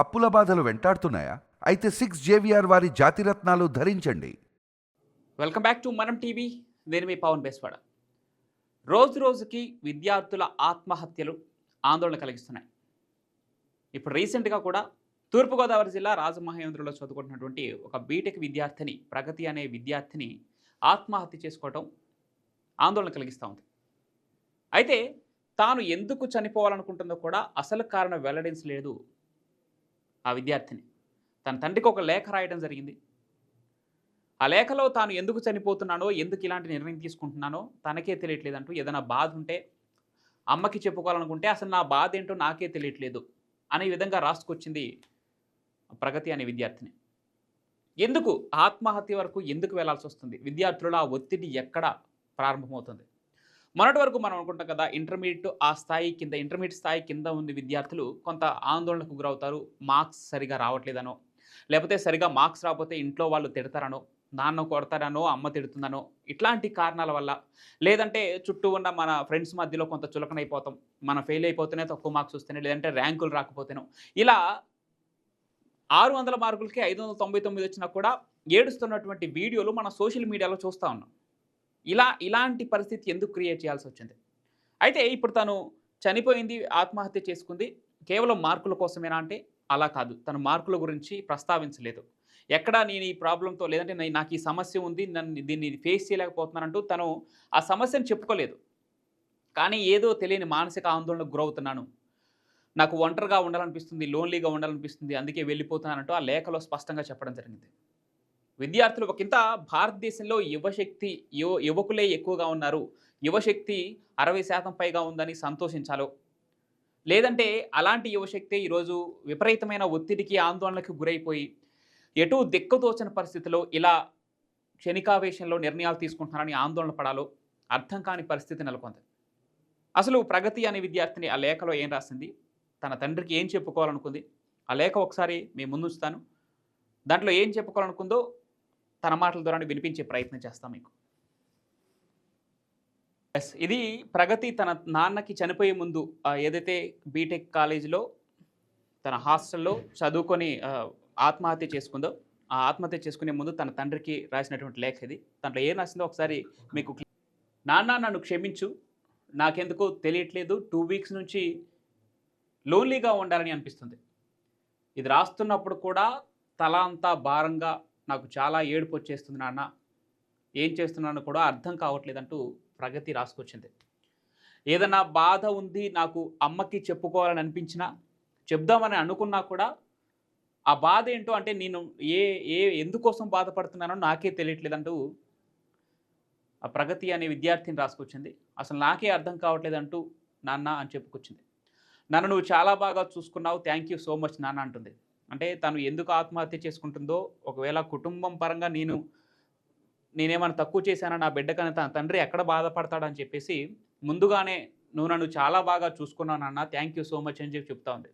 అప్పుల బాధలు వెంటాడుతున్నాయా? అయితే సిక్స్ జేవిఆర్ వారి జాతిరత్నాలు ధరించండి. Welcome back to Manam TV. నేను మీ పవన్ బేస్వాడ. రోజు రోజుకి విద్యార్థుల ఆత్మహత్యలు ఆందోళన కలిగిస్తున్నాయి. ఇప్పుడు రీసెంట్గా కూడా తూర్పుగోదావరి జిల్లా రాజమహేంద్రలో చదువుకుంటున్నటువంటి ఒక బీటెక్ విద్యార్థిని ప్రగతి అనే విద్యార్థిని ఆత్మహత్య చేసుకోవటం ఆందోళన కలిగిస్తూ ఉంది. అయితే తాను ఎందుకు చనిపోవాలనుకుంటుందో కూడా అసలు కారణం వెల్లడించలేదు ఆ విద్యార్థిని. తన తండ్రికి ఒక లేఖ రాయడం జరిగింది. ఆ లేఖలో తాను ఎందుకు చనిపోతున్నానో ఎందుకు ఇలాంటి నిర్ణయం తీసుకుంటున్నానో తనకే తెలియట్లేదంటూ ఏదైనా బాధ ఉంటే అమ్మకి చెప్పుకోవాలనుకుంటే అసలు నా బాధ ఏంటో నాకే తెలియట్లేదు అనే విధంగా రాసుకొచ్చింది ప్రగతి అనే విద్యార్థిని. ఎందుకు? ఆత్మహత్య వరకు ఎందుకు వెళ్ళాల్సి వస్తుంది? విద్యార్థుల ఆ ఒత్తిడి ఎక్కడ ప్రారంభమవుతుంది? మొన్నటి వరకు మనం అనుకుంటాం కదా ఇంటర్మీడియట్ ఆ స్థాయి కింద ఇంటర్మీడియట్ స్థాయి కింద ఉంది విద్యార్థులు కొంత ఆందోళనకు గురవుతారు. మార్క్స్ సరిగా రావట్లేదనో లేకపోతే సరిగా మార్క్స్ రాకపోతే ఇంట్లో వాళ్ళు తిడతారనో నాన్న కొడతారనో అమ్మ తిడుతుందనో ఇట్లాంటి కారణాల వల్ల లేదంటే చుట్టూ ఉన్న మన ఫ్రెండ్స్ మధ్యలో కొంత చులకన అయిపోతాం మనం ఫెయిల్ అయిపోతేనే తక్కువ మార్క్స్ వస్తేనే లేదంటే ర్యాంకులు రాకపోతేనో. ఇలా ఆరు వందల మార్కులకి ఐదు వందల తొంభై తొమ్మిది వచ్చినా కూడా ఏడుస్తున్నటువంటి వీడియోలు మన సోషల్ మీడియాలో చూస్తూ ఉన్నాం. ఇలా ఇలాంటి పరిస్థితి ఎందుకు క్రియేట్ చేయాల్సి వచ్చింది అయితే ఇప్పుడు తను చనిపోయింది ఆత్మహత్య చేసుకుంది కేవలం మార్కుల కోసమేనా అంటే అలా కాదు. తన మార్కుల గురించి ప్రస్తావించలేదు. ఎక్కడ నేను ఈ ప్రాబ్లంతో లేదంటే నాకు ఈ సమస్య ఉంది నన్ను దీన్ని ఫేస్ చేయలేకపోతున్నానంటూ తను ఆ సమస్యను చెప్పుకోలేదు. కానీ ఏదో తెలియని మానసిక ఆందోళనకు గురవుతున్నాను. నాకు ఒంటరిగా ఉండాలనిపిస్తుంది లోన్లీగా ఉండాలనిపిస్తుంది అందుకే వెళ్ళిపోతున్నానంటూ ఆ లేఖలో స్పష్టంగా చెప్పడం జరిగింది. విద్యార్థులు ఒకంత భారతదేశంలో యువశక్తి యువ యువకులే ఎక్కువగా ఉన్నారు. యువశక్తి అరవై శాతం పైగా ఉందని సంతోషించాలో? లేదంటే అలాంటి యువశక్తి ఈరోజు విపరీతమైన ఒత్తిడికి ఆందోళనకు గురైపోయి ఎటు దిక్కుతోచని పరిస్థితిలో ఇలా క్షణికావేశంలో నిర్ణయాలు తీసుకుంటున్నారని ఆందోళన పడాలో? అర్థం కాని పరిస్థితి నెలకొంది. అసలు ప్రగతి అనే విద్యార్థిని ఆ లేఖలో ఏం రాసింది? తన తండ్రికి ఏం చెప్పుకోవాలనుకుంది? ఆ లేఖ ఒకసారి మీ ముందుంచుతాను. దాంట్లో ఏం చెప్పుకోవాలనుకుందో తన మాటల ద్వారా వినిపించే ప్రయత్నం చేస్తాం మీకు. ఎస్ ఇది ప్రగతి తన నాన్నకి చనిపోయే ముందు ఏదైతే బీటెక్ కాలేజీలో తన హాస్టల్లో చదువుకొని ఆత్మహత్య చేసుకుందో ఆ ఆత్మహత్య చేసుకునే ముందు తన తండ్రికి రాసినటువంటి లేఖ ఇది. దాంట్లో ఏం రాసిందో ఒకసారి మీకు నాన్న నన్ను క్షమించు. నాకెందుకో తెలియట్లేదు. టూ వీక్స్ నుంచి లోన్లీగా ఉండాలని అనిపిస్తుంది. ఇది రాస్తున్నప్పుడు కూడా తల అంతా భారంగా నాకు చాలా ఏడుపు వచ్చేస్తుంది నాన్న. ఏం చేస్తున్నానో కూడా అర్థం కావట్లేదంటూ ప్రగతి రాసుకొచ్చింది. ఏదైనా బాధ ఉంది నాకు అమ్మకి చెప్పుకోవాలని అనిపించినా చెప్దామని అనుకున్నా కూడా ఆ బాధ ఏంటో అంటే నేను ఏ ఏ ఎందుకోసం బాధపడుతున్నానో నాకే తెలియట్లేదంటూ ఆ ప్రగతి అనే విద్యార్థిని రాసుకొచ్చింది. అసలు నాకే అర్థం కావట్లేదంటూ నాన్న అని చెప్పుకొచ్చింది. నన్ను నువ్వు చాలా బాగా చూసుకున్నావు. థ్యాంక్ యూ సో మచ్ నాన్న అంటుంది. అంటే తను ఎందుకు ఆత్మహత్య చేసుకుంటుందో ఒకవేళ కుటుంబం పరంగా నేను నేనేమైనా తక్కువ చేశానా నా బిడ్డ తన తండ్రి ఎక్కడ బాధపడతాడని చెప్పేసి ముందుగానే నువ్వు నన్ను చాలా బాగా చూసుకున్నానన్న థ్యాంక్ యూ సో మచ్ అని చెప్పి చెప్తా ఉంది.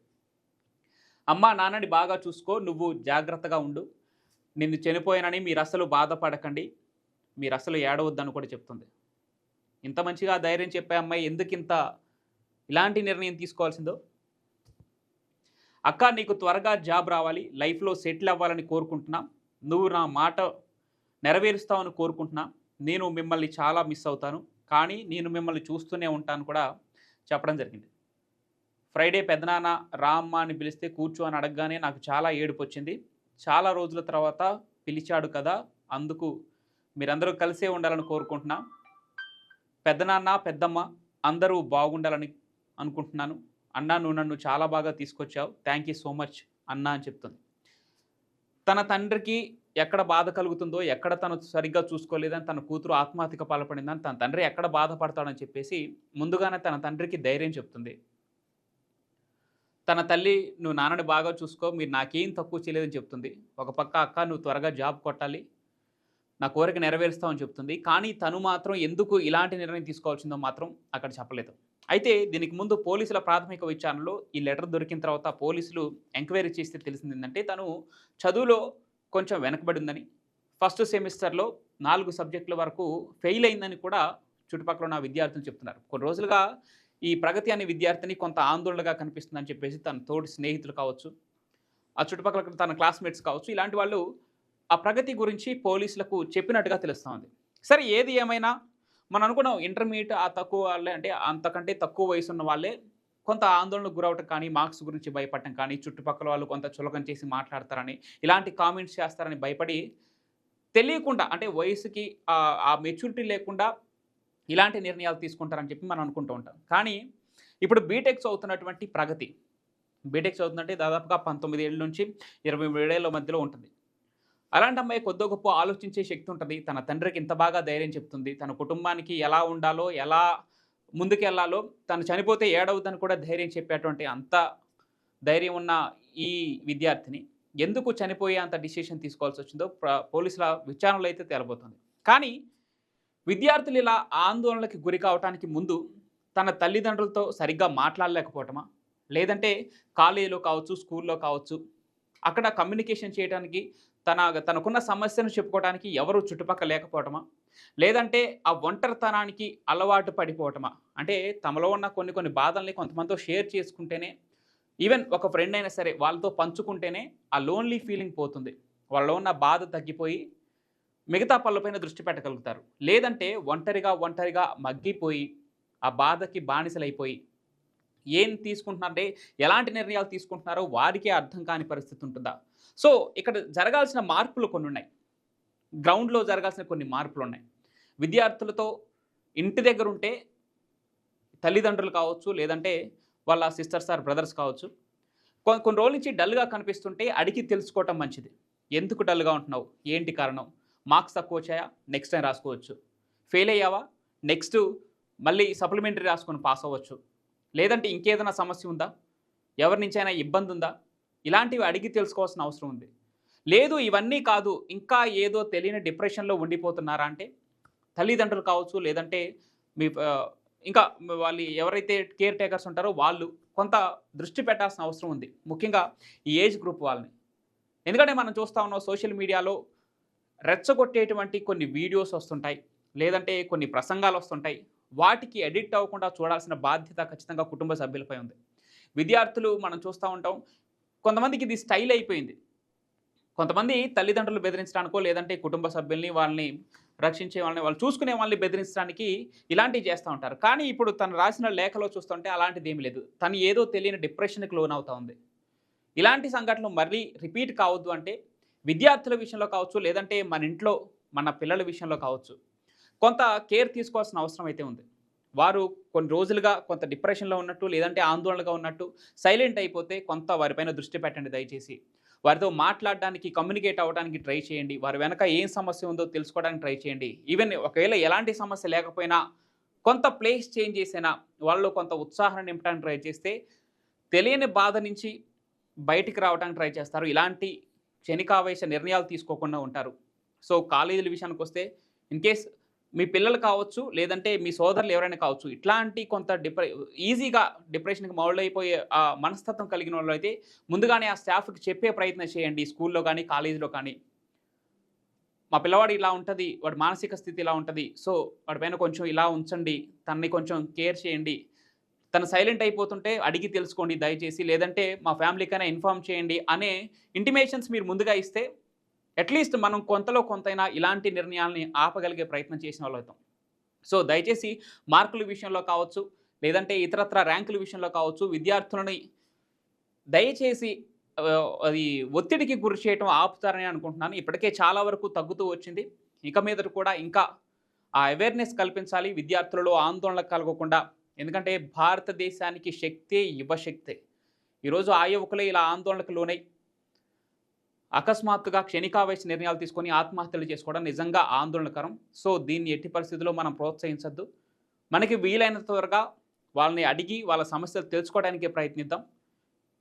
అమ్మ నాన్నని బాగా చూసుకో నువ్వు జాగ్రత్తగా ఉండు. నిన్ను చనిపోయానని మీరు అసలు బాధపడకండి. మీరు అసలు ఏడవద్దని కూడా చెప్తుంది. ఇంత మంచిగా ధైర్యం చెప్పే అమ్మాయి ఎందుకు ఇంత ఇలాంటి నిర్ణయం తీసుకోవాల్సిందో? అక్క నీకు త్వరగా జాబ్ రావాలి లైఫ్లో సెటిల్ అవ్వాలని కోరుకుంటున్నా. నువ్వు నా మాట నెరవేరుస్తావని కోరుకుంటున్నా. నేను మిమ్మల్ని చాలా మిస్ అవుతాను. కానీ నేను మిమ్మల్ని చూస్తూనే ఉంటాను కూడా చెప్పడం జరిగింది. ఫ్రైడే పెదనాన్న రామ్మ అని పిలిస్తే కూర్చో అని అడగగానే నాకు చాలా ఏడుపు వచ్చింది. చాలా రోజుల తర్వాత పిలిచాడు కదా అందుకు మీరందరూ కలిసే ఉండాలని కోరుకుంటున్నా. పెద్దనాన్న పెద్దమ్మ అందరూ బాగుండాలని అనుకుంటున్నాను. అన్న నువ్వు నన్ను చాలా బాగా తీసుకొచ్చావు. థ్యాంక్ యూ సో మచ్ అన్న అని చెప్తుంది. తన తండ్రికి ఎక్కడ బాధ కలుగుతుందో ఎక్కడ తను సరిగ్గా చూసుకోలేదని తన కూతురు ఆత్మహత్యకు పాల్పడిందని తన తండ్రి ఎక్కడ బాధపడతాడని చెప్పేసి ముందుగానే తన తండ్రికి ధైర్యం చెప్తుంది. తన తల్లి నువ్వు నాన్నని బాగా చూసుకో మీరు నాకేం తక్కువ చేయలేదని చెప్తుంది. ఒక పక్క అక్క నువ్వు త్వరగా జాబ్ కొట్టాలి. నా కోరిక నెరవేరుస్తామని చెప్తుంది. కానీ తను మాత్రం ఎందుకు ఇలాంటి నిర్ణయం తీసుకోవాల్సిందో మాత్రం అక్కడ చెప్పలేదు. అయితే దీనికి ముందు పోలీసుల ప్రాథమిక విచారణలో ఈ లెటర్ దొరికిన తర్వాత పోలీసులు ఎంక్వైరీ చేస్తే తెలిసింది ఏంటంటే తను చదువులో కొంచెం వెనకబడి ఉందని ఫస్ట్ సెమిస్టర్లో నాలుగు సబ్జెక్టుల వరకు ఫెయిల్ అయిందని కూడా చుట్టుపక్కల ఉన్న విద్యార్థులు చెప్తున్నారు. కొన్ని రోజులుగా ఈ ప్రగతి అనే విద్యార్థిని కొంత ఆందోళనగా కనిపిస్తుందని చెప్పేసి తన తోటి స్నేహితులు కావచ్చు ఆ చుట్టుపక్కల తన క్లాస్మేట్స్ కావచ్చు ఇలాంటి వాళ్ళు ఆ ప్రగతి గురించి పోలీసులకు చెప్పినట్టుగా తెలుస్తూ ఉంది. సరే ఏది ఏమైనా మనం అనుకున్నాం ఇంటర్మీడియట్ ఆ తక్కువ వాళ్ళే అంటే అంతకంటే తక్కువ వయసు ఉన్న వాళ్ళే కొంత ఆందోళనకు గురవటం కానీ మార్క్స్ గురించి భయపడటం కానీ చుట్టుపక్కల వాళ్ళు కొంత చులకం చేసి మాట్లాడతారని ఇలాంటి కామెంట్స్ చేస్తారని భయపడి తెలియకుండా అంటే వయసుకి ఆ- మెచ్యూరిటీ లేకుండా ఇలాంటి నిర్ణయాలు తీసుకుంటారని చెప్పి మనం అనుకుంటూ ఉంటాం. కానీ ఇప్పుడు బీటెక్ చదువుతున్నటువంటి ప్రగతి. బీటెక్ చదువుతుందంటే దాదాపుగా పంతొమ్మిది ఏళ్ళ నుంచి ఇరవై ఏళ్ళ మధ్యలో ఉంటుంది. అలాంటి అమ్మాయి కొద్దో గొప్ప ఆలోచించే శక్తి ఉంటుంది. తన తండ్రికి ఇంత బాగా ధైర్యం చెప్తుంది. తన కుటుంబానికి ఎలా ఉండాలో ఎలా ముందుకెళ్ళాలో తను చనిపోతే ఏడవుదని కూడా ధైర్యం చెప్పేటువంటి అంత ధైర్యం ఉన్న ఈ విద్యార్థిని ఎందుకు చనిపోయే అంత డిసిషన్ తీసుకోవాల్సి వచ్చిందో పోలీసుల విచారణలో అయితే తేలబోతుంది. కానీ విద్యార్థులు ఇలా ఆందోళనకి గురి కావటానికి ముందు తన తల్లిదండ్రులతో సరిగ్గా మాట్లాడలేకపోవటమా? లేదంటే కాలేజీలో కావచ్చు స్కూల్లో కావచ్చు అక్కడ కమ్యూనికేషన్ చేయడానికి తన తనకున్న సమస్యను చెప్పుకోవడానికి ఎవరు చుట్టుపక్కల లేకపోవటమా? లేదంటే ఆ ఒంటరితనానికి అలవాటు పడిపోవటమా? అంటే తమలో ఉన్న కొన్ని కొన్ని బాధల్ని కొంతమందితో షేర్ చేసుకుంటేనే ఈవెన్ ఒక ఫ్రెండ్ అయినా సరే వాళ్ళతో పంచుకుంటేనే ఆ లోన్లీ ఫీలింగ్ పోతుంది. వాళ్ళలో ఉన్న బాధ తగ్గిపోయి మిగతా పనులపైన దృష్టి పెట్టగలుగుతారు. లేదంటే ఒంటరిగా ఒంటరిగా మగ్గిపోయి ఆ బాధకి బానిసలైపోయి ఏం తీసుకుంటున్నారంటే ఎలాంటి నిర్ణయాలు తీసుకుంటున్నారో వారికే అర్థం కాని పరిస్థితి ఉంటుందా? సో ఇక్కడ జరగాల్సిన మార్పులు కొన్ని ఉన్నాయి గ్రౌండ్లో జరగాల్సిన కొన్ని మార్పులు ఉన్నాయి విద్యార్థులతో ఇంటి దగ్గర ఉంటే తల్లిదండ్రులు కావచ్చు లేదంటే వాళ్ళ సిస్టర్స్ ఆర్ బ్రదర్స్ కావచ్చు కొన్ని కొన్ని రోజుల నుంచి డల్గా కనిపిస్తుంటే అడిగి తెలుసుకోవటం మంచిది. ఎందుకు డల్గా ఉంటున్నావు? ఏంటి కారణం? మార్క్స్ తక్కువ వచ్చాయా? నెక్స్ట్ టైం రాసుకోవచ్చు. ఫెయిల్ అయ్యావా? నెక్స్ట్ మళ్ళీ సప్లిమెంటరీ రాసుకొని పాస్ అవ్వచ్చు. లేదంటే ఇంకేదైనా సమస్య ఉందా? ఎవరి నుంచైనా ఇబ్బంది ఉందా ఇలాంటివి అడిగి తెలుసుకోవాల్సిన అవసరం ఉంది. లేదు ఇవన్నీ కాదు ఇంకా ఏదో తెలియని డిప్రెషన్లో ఉండిపోతున్నారా అంటే? తల్లిదండ్రులు కావచ్చు లేదంటే మీ ఇంకా వాళ్ళు ఎవరైతే కేర్ టేకర్స్ ఉంటారో వాళ్ళు కొంత దృష్టి పెట్టాల్సిన అవసరం ఉంది. ముఖ్యంగా ఈ ఏజ్ గ్రూప్ వాళ్ళని. ఎందుకంటే మనం చూస్తా ఉన్నాం సోషల్ మీడియాలో రెచ్చగొట్టేటువంటి కొన్ని వీడియోస్ వస్తుంటాయి. లేదంటే కొన్ని ప్రసంగాలు వస్తుంటాయి. వాటికి ఎడిక్ట్ అవ్వకుండా చూడాల్సిన బాధ్యత ఖచ్చితంగా కుటుంబ సభ్యులపై ఉంది. విద్యార్థులు మనం చూస్తూ ఉంటాం కొంతమందికి ఇది స్టైల్ అయిపోయింది. కొంతమంది తల్లిదండ్రులు బెదిరించడానికో లేదంటే కుటుంబ సభ్యుల్ని వాళ్ళని రక్షించే వాళ్ళని వాళ్ళు చూసుకునే వాళ్ళని బెదిరించడానికి ఇలాంటివి చేస్తూ ఉంటారు. కానీ ఇప్పుడు తను రాసిన లేఖలో చూస్తుంటే అలాంటిది ఏమీ లేదు. తను ఏదో తెలియని డిప్రెషన్కి లోన్ అవుతా ఉంది. ఇలాంటి సంఘటనలు మళ్ళీ రిపీట్ కావద్దు అంటే విద్యార్థుల విషయంలో కావచ్చు లేదంటే మన ఇంట్లో మన పిల్లల విషయంలో కావచ్చు కొంత కేర్ తీసుకోవాల్సిన అవసరం అయితే ఉంది. వారు కొన్ని రోజులుగా కొంత డిప్రెషన్లో ఉన్నట్టు లేదంటే ఆందోళనగా ఉన్నట్టు సైలెంట్ అయిపోతే కొంత వారిపైన దృష్టి పెట్టండి దయచేసి. వారితో మాట్లాడడానికి కమ్యూనికేట్ అవ్వడానికి ట్రై చేయండి. వారి వెనక ఏం సమస్య ఉందో తెలుసుకోవడానికి ట్రై చేయండి. ఈవెన్ ఒకవేళ ఎలాంటి సమస్య లేకపోయినా కొంత ప్లేస్ చేంజ్ చేసినా వాళ్ళు కొంత ఉత్సాహాన్ని నింపడానికి ట్రై చేస్తే తెలియని బాధ నుంచి బయటికి రావడానికి ట్రై చేస్తారు. ఇలాంటి క్షణికావేశ నిర్ణయాలు తీసుకోకుండా ఉంటారు. సో కాలేజీల విషయానికి వస్తే ఇన్ కేస్ మీ పిల్లలు కావచ్చు లేదంటే మీ సోదరులు ఎవరైనా కావచ్చు ఇట్లాంటి కొంత డిప్రె ఈజీగా డిప్రెషన్కి మౌళ్ళైపోయే ఆ మనస్తత్వం కలిగిన వాళ్ళు అయితే ముందుగానే ఆ స్టాఫ్కి చెప్పే ప్రయత్నం చేయండి స్కూల్లో కానీ కాలేజీలో కానీ. మా పిల్లవాడు ఇలా ఉంటుంది వాడి మానసిక స్థితి ఇలా ఉంటుంది సో వాడి పైన కొంచెం ఇలా ఉంచండి తనని కొంచెం కేర్ చేయండి. తను సైలెంట్ అయిపోతుంటే అడిగి తెలుసుకోండి దయచేసి లేదంటే మా ఫ్యామిలీకైనా ఇన్ఫామ్ చేయండి అనే ఇంటిమేషన్స్ మీరు ముందుగా ఇస్తే అట్లీస్ట్ మనం కొంతలో కొంతైనా ఇలాంటి నిర్ణయాల్ని ఆపగలిగే ప్రయత్నం చేసిన వాళ్ళు అవుతాం. సో దయచేసి మార్కుల విషయంలో కావచ్చు లేదంటే ఇతరత్ర ర్యాంకుల విషయంలో కావచ్చు విద్యార్థులని దయచేసి అది ఒత్తిడికి గురి చేయటం ఆపుతారని అనుకుంటున్నాను. ఇప్పటికే చాలా వరకు తగ్గుతూ వచ్చింది. ఇక మీద కూడా ఇంకా ఆ అవేర్నెస్ కల్పించాలి విద్యార్థులలో ఆందోళన కలగకుండా. ఎందుకంటే భారతదేశానికి శక్తే యువశక్తే ఈరోజు ఆ యువకులే ఇలా ఆందోళనకు లోనై అకస్మాత్తుగా క్షణికావేశ నిర్ణయాలు తీసుకొని ఆత్మహత్యలు చేసుకోవడం నిజంగా ఆందోళనకరం. సో దీన్ని ఎట్టి పరిస్థితుల్లో మనం ప్రోత్సహించద్దు. మనకి వీలైనంత త్వరగా వాళ్ళని అడిగి వాళ్ళ సమస్యలు తెలుసుకోవడానికి ప్రయత్నిద్దాం.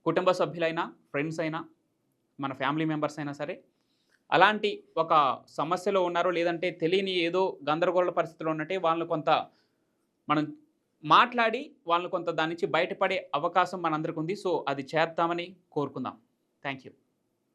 కుటుంబ సభ్యులైనా ఫ్రెండ్స్ అయినా మన ఫ్యామిలీ మెంబర్స్ అయినా సరే. అలాంటి ఒక సమస్యలో ఉన్నారో లేదంటే తెలియని ఏదో గందరగోళ పరిస్థితిలో ఉన్నట్టే వాళ్ళని కొంత మనం మాట్లాడి వాళ్ళని కొంత దాని నుంచి బయటపడే అవకాశం మనందరికీ ఉంది సో అది చేద్దామని కోరుకుందాం. Thank you